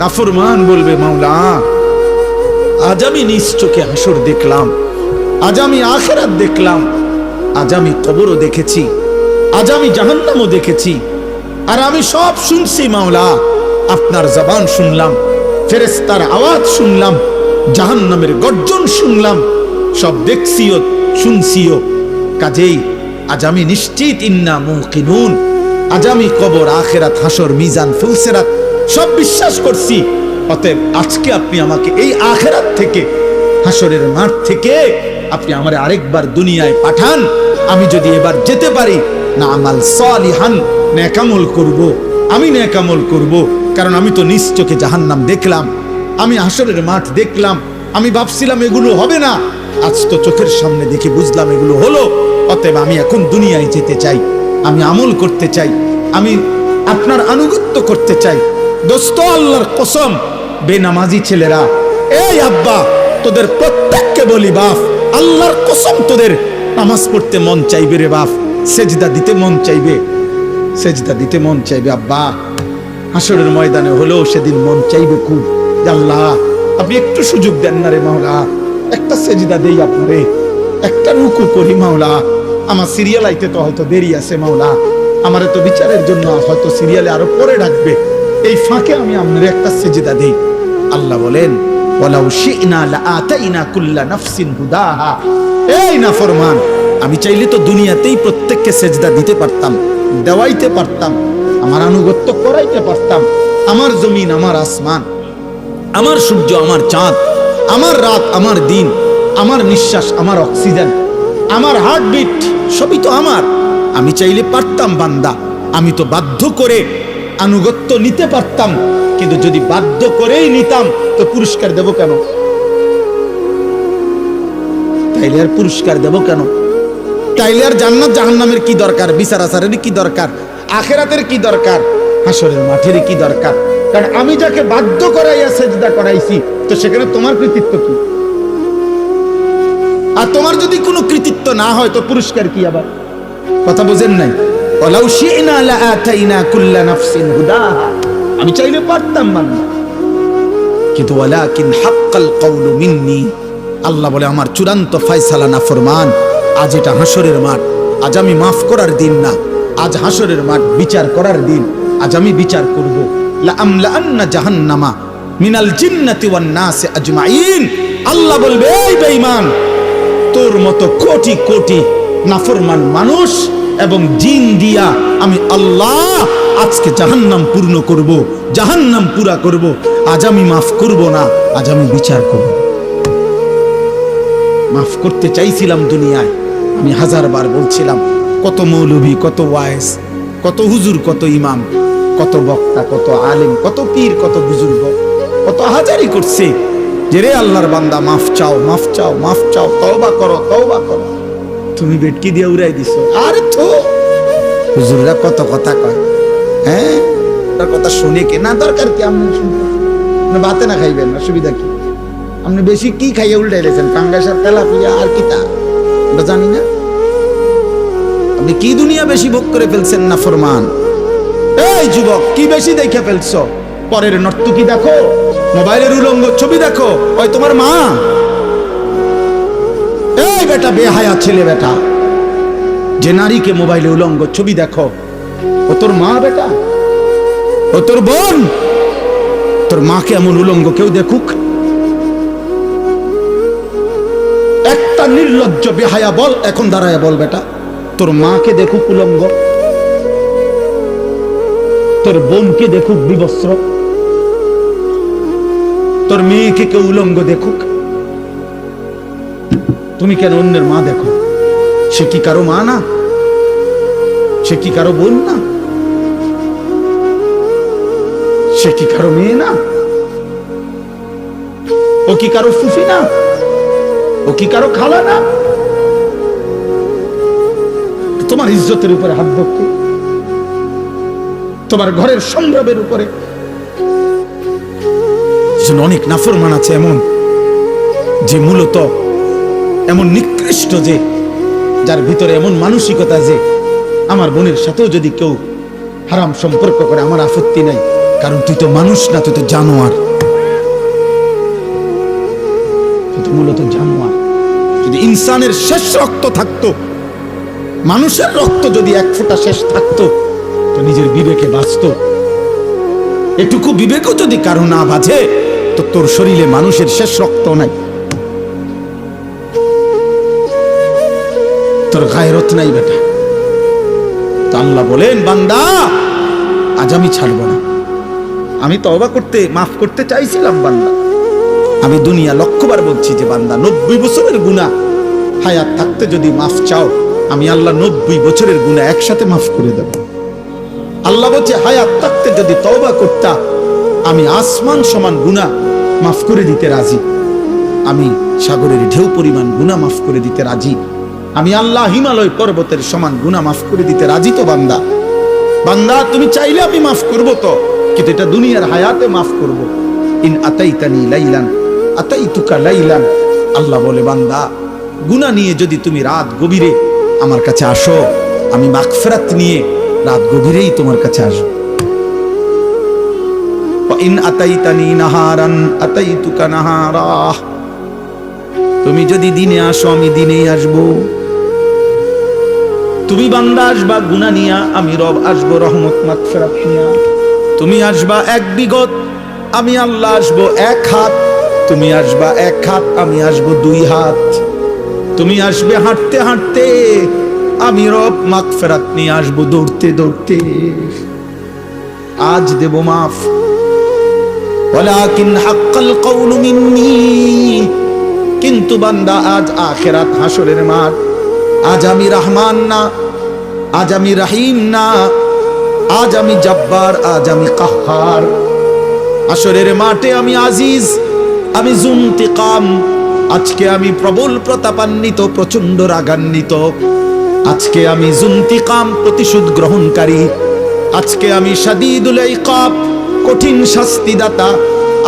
নাফরমান বলবে মাওলা, আজ আমি নিজ চোখে হাসর দেখলাম, আজ আমি আখেরাত দেখলাম, আজ আমি কবরও দেখেছি, আজ আমি জাহান্নামও দেখেছি, আর আমি সব শুনছি মাওলা, আপনার জবান শুনলাম ফেরেস্তার আওয়াজ শুনলাম, জাহান্নামের গর্জন শুনলাম, সব দেখছিও, শুনছিও, কাজেই আজ আমি নিশ্চিত ইন্না মুকিনুন, আজ আমি কবর আখেরাত হাসর মিজান ফুলসেরাত সব বিশ্বাস করছি। অতএব আজকে আপনি আমাকে এই আখেরাত থেকে, হাসরের মাঠ থেকে আপনি আমার আরেকবার দুনিয়ায় পাঠান। আমি যদি এবার যেতে পারি, না আমাল সালিহান নেকামল করব। আমি নেকামল করব, কারণ আমি তো নিজ চোখে জাহান্নাম দেখলাম। আমি হাসরের মাঠ দেখলাম, আমি ভাবছিলাম এগুলো হবে না। আজ তো চোখের সামনে দেখে বুঝলাম এগুলো হলো, অতএব আমি এখন দুনিয়ায় যেতে চাই। আমি আমল করতে চাই। আমি আপনার আনুগত্য করতে চাই। দোস্ত, আল্লাহর কসম, বেনামাজি ছেলেরা, এই আব্বা, তোদের প্রত্যেককে বলি বাপ, আল্লাহর কসম তোদের, নামাজ পড়তে মন চাইবে রে বাপ, সেজদা দিতে মন চাইবে, সেজদা দিতে মন চাইবে, আব্বা হাসরের ময়দানে হলেও সেদিন মন চাইবে খুব আল্লাহ, আপনি একটু সুযোগ দেন না রে মাওলা, একটা সেজদা দেই আপনারে, একটা রুকু করি মাওলা, আমার সিরিয়াল আইতে তো হয়তো দেরি আছে মাওলা, আমারে তো বিচারের জন্য হয়তো সিরিয়ালে আরও পরে ডাকবে এই ফাঁকে আমি আপনার একটা সেজদা দেই। আল্লাহ বলেন, ওয়ালাউ শি'না লাআতাইনা কুল্লা নাফসিন হুদাহা। এই নাফরমান, আমি চাইলে তো দুনিয়াতেই প্রত্যেককে সেজদা দিতে পারতাম, দেওয়াইতে পারতাম, আমার আনুগত্য করাইতে পারতাম। আমার জমিন, আমার আসমান, আমার সূর্য, আমার চাঁদ, আমার রাত, আমার দিন, আমার নিঃশ্বাস, আমার অক্সিজেন, আমার হার্টবিট, সবই তো আমার। আমি চাইলে পারতাম বান্দা, আমি তো বাধ্য করে আনুগত্য নিতে পারতাম, কিন্তু যদি বাধ্য করেই নিতাম, তো পুরস্কার দেব কেন? তাইলে আর পুরস্কার দেব কেন? তাইলে আর জান্নাত জাহান্নামের কি দরকার? বিচার আচারের কি দরকার? আখেরাতের কি দরকার? হাসরের মাঠের কি দরকার? কারণ আমি যাকে বাধ্য করাইয়া সেজদা করাইছি, তো সেখানে তোমার কৃতিত্ব কি? আর তোমার যদি কোনো কৃতিত্ব না হয়, তো পুরস্কার কি আবার? কথা বোঝেন নাই? ওয়ালাউ শি'না কুল্লা নাফসিন হুদাহা। আমি চাইলে পারতাম মানে কিন্তু ওয়ালাকিন হাক্কাল কওলু মিন্নি। আল্লাহ বলে, আমার চূড়ান্ত ফয়সালা না ফরমান। আজ এটা হাসরের মাঠ। আজ আমি মাফ করার দিন না। আজ হাসরের মাঠ বিচার করার দিন। আজ আমি বিচার করব। লা আমলা আন্না জাহান্নামা মিনাল জিন্নাতি ওয়ান নাসি আজমাইন। আল্লাহ বলবে, এই বেঈমান, তোর মতো কোটি কোটি নাফরমান মানুষ এবং জিন দিয়া আমি আল্লাহ আজকে জাহান্নাম পূর্ণ করব, জাহান্নাম পুরা করব। আজ আমি মাফ করব না, আজ আমি বিচার করব। মাফ করতে চাইছিলাম দুনিয়ায়, আমি হাজারবার বলছিলাম, কত মৌলভী কত ওয়াইস, কত হুজুর, কত ইমাম, কত বক্তা, কত আলেম, কত পীর, কত বুজুর্গ, কত হাজারি করছে যে রে আল্লাহর বান্দা, মাফ চাও মাফ চাও মাফ চাও, তওবা করো তওবা করো। তুমি বেটকি দিয়ে উড়াই দিছো। আর তো হুজুররা কত কথা কয় হ্যাঁ? তার কথা শুনে কে? না, দরকার কি? আপনি শুনতে ভাতে না খাইবেন না সুবিধা কি? আপনি বেশি কি খাইয়ে উল্টাই রেছেন কাঙ্গাসার তেলাপিয়া আর কি তা আমরা জানি না। আপনি কি দুনিয়া বেশি ভোগ করে ফেলছেন না, ফরমান? এই যুবক, কি বেশি দেখে ফেলছো? পরের নর্তকি দেখো, মোবাইলের উলঙ্গ ছবি দেখো। ওই তোমার মা? এই বেটা বেহায়া ছেলে বেটা। যে নারীকে মোবাইলে উলঙ্গ ছবি দেখো, ও তোর মা বেটা? ও তোর বোন? তোর মাকে এমন উলঙ্গ কেউ দেখুক? একটা নির্লজ্জ বেহায়া বল এখন দাঁড়ায় বল বেটা। তোর মাকে দেখুক উলঙ্গ। তোর বোনকে দেখুক বিবস্ত্র। তোর মেয়েকে কেউ উলঙ্গ দেখুক। তুমি কেন অন্যের মা দেখো? সে কি কারও মা না? সে কি কারও বোন না? সে কি কারও মেয়ে না? ও কি কারও ফুফি না? ও কি কারও খালা না? তোমার ইজ্জতের উপরে হাত ধরতে, তোমার ঘরের সংগ্রামের উপরে। অনেক নাফরমান আছে এমন যে মূলত এমন নিকৃষ্ট যে, যার ভিতরে এমন মানসিকতা যে, আমার বোনের সাথেও যদি কেউ হারাম সম্পর্ক করে, আমার আপত্তি নাই। কারণ তুই তো মানুষ না, তুই তো জানোয়ার। মূলত জানোয়ার। যদি ইনসানের শেষ রক্ত থাকতো, মানুষের রক্ত যদি এক ফোঁটা শেষ থাকতো, তো নিজের বিবেকে বাঁচত। এটুকু বিবেকও যদি কারও না বাজে তো তোর শরীরে মানুষের শেষ রক্ত নাই। তোর গায়রত নাই বেটা। তো আল্লাহ বলেন, বান্দা, আজ আমি ছাড়বো না। আমি তওবা করতে, মাফ করতে চাইছিলাম, বান্দা। আমি দুনিয়া লক্ষ্যবার বলছি যে, বান্দা, নব্বই বছরের গুণা হায়াত থাকতে যদি মাফ চাও, আমি আল্লাহ নব্বই বছরের গুণা একসাথে মাফ করে দেব। আল্লাহ বলছে, হায়াত থাকতে যদি তওবা করতা, আমি আসমান সমান গুণা মাফ করে দিতে রাজি। আমি সাগরের ঢেউ পরিমাণ গুণা মাফ করে দিতে রাজি। আমি আল্লাহ হিমালয় পর্বতের সমান গুণা মাফ করে দিতে রাজি তো বান্দা। বান্দা, তুমি চাইলে আমি মাফ করব তো, কিন্তু এটা দুনিয়ার হায়াতে মাফ করব। ইন আতাইতানি লাইলান, আতাইতুকা লাইলান। আল্লাহ বলে, বান্দা, গুনাহ নিয়ে যদি তুমি রাত গভীরে আমার কাছে আসো, আমি মাগফিরাত নিয়ে রাত গভীরেই তোমার কাছে আসব। ইন আতাইতানি নাহারান, আতাইতুকা নাহারা। তুমি যদি দিনে আসো, আমি দিনেই আসব। তুমি বান্দা আসবা গুনা নিয়া, আমি রব আসব, রহমত, মাগফিরাত নিয়া। তুমি আসবা এক বিগত, আমি আল্লাহ আসব এক হাত। তুমি আসবা এক হাত, আমি আসব দুই হাত। তুমি আসবে হাঁটতে হাঁটতে, আমি রব মাগফিরাত নিয়ে আসব দৌড়তে দৌড়তে। আজ দেব মাফ। ওয়ালাকিন হাক্কাল কওলু মিন্নি। কিন্তু বান্দা আজ আখেরাত হাসরের মাঠ। আজ আমি রহমান না আজ আমি রাহিম না, আজ আমি জব্বার, আজ আমি কাহার। আসরের মাঠে আমি আজিজ, আমি জুমতিকাম আজকে আমি প্রবল প্রতাপান্বিত প্রচণ্ড রাগান্বিত। আজকে আমি জুমতিকাম প্রতিশোধ গ্রহণকারী। আজকে আমি সাদিদুল ইকাব, কঠিন শাস্তিদাতা।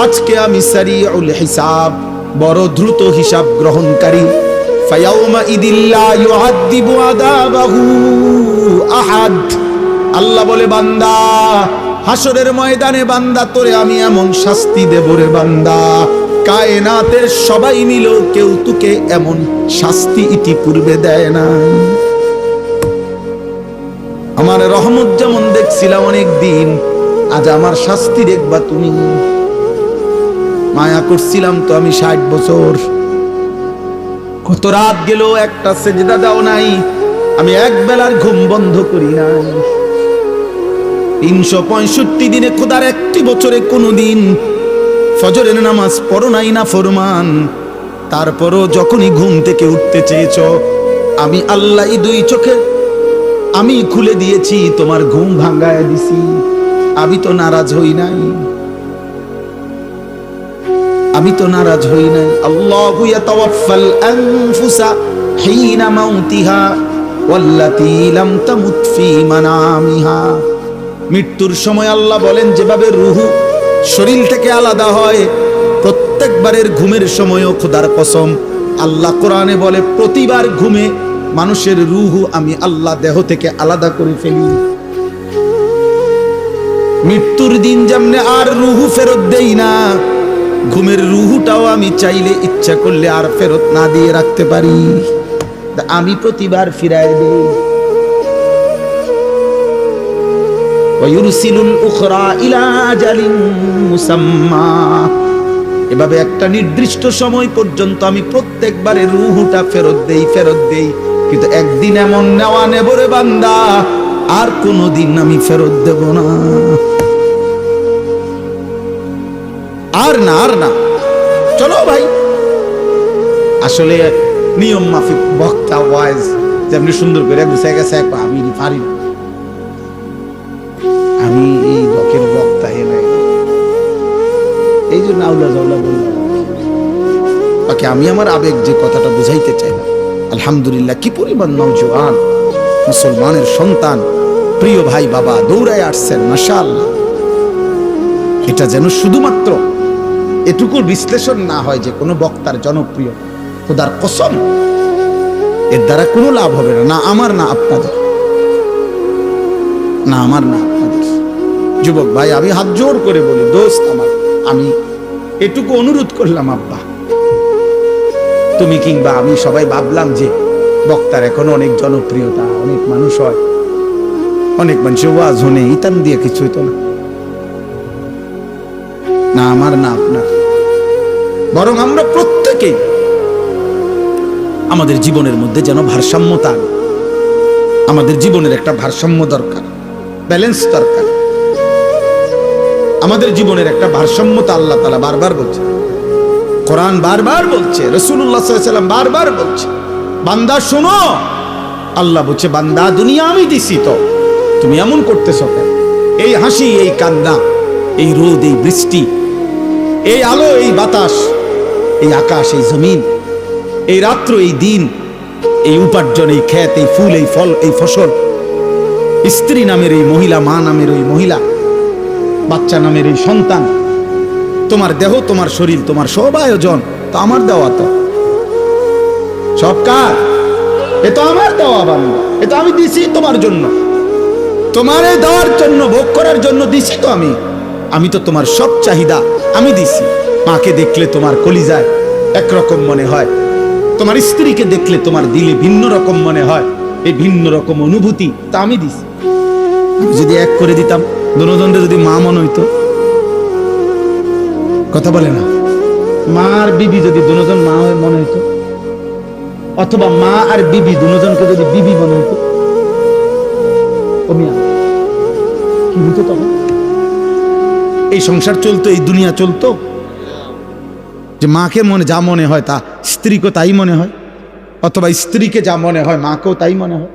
আজকে আমি সারিউল হিসাব, বড় দ্রুত হিসাব গ্রহণকারী। ফায়াউমা ইদিল্লা ইউআদ্দিবু আদাবাহু। আহাদ। আল্লাহ বলে, বান্দা হাসরের ময়দানে বান্দা, তোরে আমি এমন শাস্তি দেব রে বান্দা। কায়নাতের সবাই মিল কেউ তোকে এমন শাস্তি ইতিপূর্বে দেয় না আমার রহমত যেমন দেখছিলাম অনেক দিন, আজ আমার শাস্তি দেখবা তুমি। মায়া করছিলাম তো আমি ষাট বছর। কত রাত গেল একটা সেজদা দাও নাই আমি এক বেলার ঘুম বন্ধ করি নাই। তিনশো পঁয়ষট্টি দিনে খোদার একটি বছরে কোনো দিন ফজরের নামাজ পড়ো নাই না ফরমান। তারপরও যখনই ঘুম থেকে উঠতে চেয়েছ, আমি আল্লাহ দুই চোখে, আমি খুলে দিয়েছি, তোমার ঘুম ভাঙ্গায় দিছি। আমি তো নারাজ হই নাই। আমি তো নারাজ হই নাই। আল্লাহু ইয়াতাওয়াফাল আনফুসা হিনা মাউতিহা। মৃত্যুর সময় আল্লাহ বলেন, যেভাবে রুহু শরীর থেকে আলাদা হয়, প্রত্যেকবারের ঘুমের সময়ও খোদার কসম। আল্লাহ কোরআনে বলে, প্রতিবার ঘুমে মানুষের রুহু আমি আল্লাহ দেহ থেকে আলাদা করে ফেলি। মৃত্যুর দিন যেমনে আর রুহু ফেরত দেই না, ঘুমের রুহুটাও আমি চাইলে ইচ্ছা করলে আর ফেরত না দিয়ে রাখতে পারি। আমি প্রতিবার ফিরাই দেই। এভাবে একটা নির্দিষ্ট সময় পর্যন্ত আমি প্রত্যেকবারে রুহুটা ফেরত দেই ফেরত দেই। কিন্তু একদিন এমন নেওয়া নেব রে বান্দা, আর কোনোদিন আমি ফেরত দেব না। আর না আর না। চলো ভাই। আসলে নিয়ম মাফিক, বক্তা, ওয়াইজ, যেমনি সুন্দর করে গুছাই গেছে এক আমি পারি না। আমি এই লোকের বক্তা, এ নাই। এই জন্য আউলা জাউলা বললাম। বাকি আমি আমার আবেগ যে কথাটা বুঝাইতে চাই না। আলহামদুলিল্লাহ, কি পরিমাণ নওজোয়ান, মুসলমানের সন্তান, প্রিয় ভাই, বাবা, দৌড়ায় আসছেন, মাশাআল্লাহ। এটা যেন শুধুমাত্র এটুকুর বিশ্লেষণ না হয় যে কোনো বক্তার জনপ্রিয়। খোদার কসম, এর দ্বারা কোনো লাভ হবে না না আমার, না আপনাদের। না আমার, না আপনাদের। যুবক ভাই, আমি হাত জোর করে বলি, দোস্ত আমার, আমি এটুকু অনুরোধ করলাম, আব্বা। তুমি কিংবা আমি সবাই ভাবলাম যে বক্তার এখন অনেক জনপ্রিয়তা, অনেক মানুষ হয়, অনেক মানুষ ওয়াজ হনে ইতান দিয়ে কিছু হইতো না আমার, না আপনার। বরং আমরা প্রত্যেকেই আমাদের জীবনের মধ্যে যেন ভারসাম্যতা। আমাদের জীবনের একটা ভারসাম্য দরকার ব্যালেন্স দরকার। আমাদের জীবনের একটা ভারসাম্যতা আল্লাহ তালা বারবার বলছে। কোরআন বারবার বলছে রসুল্লাহ সাল্লাম বারবার বলছে, বান্দা শোনো, আল্লাহ বলছে, বান্দা দুনিয়া আমি দিছি তো, তুমি এমন করতেছ কেন? এই হাসি, এই কান্না, এই রোদ, এই বৃষ্টি, এই আলো, এই বাতাস, এই আকাশ, এই জমিন এই রাত্র, এই দিন, এই উপার্জন, এই ক্ষেত এই ফুল, এই ফল, এই ফসল, স্ত্রী নামের এই মহিলা, মা নামের ওই মহিলা, বাচ্চা নামের এই সন্তান, তোমার দেহ, তোমার শরীর, তোমার সব আয়োজন, তো আমার দেওয়া তো। সব কাজ, এ তো আমার দেওয়া বান্দা এ তো আমি দিছি তোমার জন্য। তোমার দেওয়ার জন্য, ভোগ করার জন্য দিছি তো আমি। আমি তো তোমার সব চাহিদা আমি দিছি। মাকে দেখলে তোমার কলিজায় একরকম মনে হয়। তোমার স্ত্রীকে দেখলে তোমার দিলে ভিন্ন রকম মনে হয়। এই ভিন্ন রকম অনুভূতি তা আমি দিছি। যদি এক করে দিতাম দুজনকে যদি মা মনে হইতো। কথা বলে না। মা আর বিবি যদি দুজন মা হয়ে মনে হইতো, অথবা মা আর বিবি দুজনকে যদি বিবি মনে হইতো কি তখন? এই সংসার চলতো, এই দুনিয়া চলতো যে মাকে মনে যা মনে হয় তা স্ত্রীকে তাই মনে হয়? অথবা স্ত্রীকে যা মনে হয়, মাকেও তাই মনে হয়?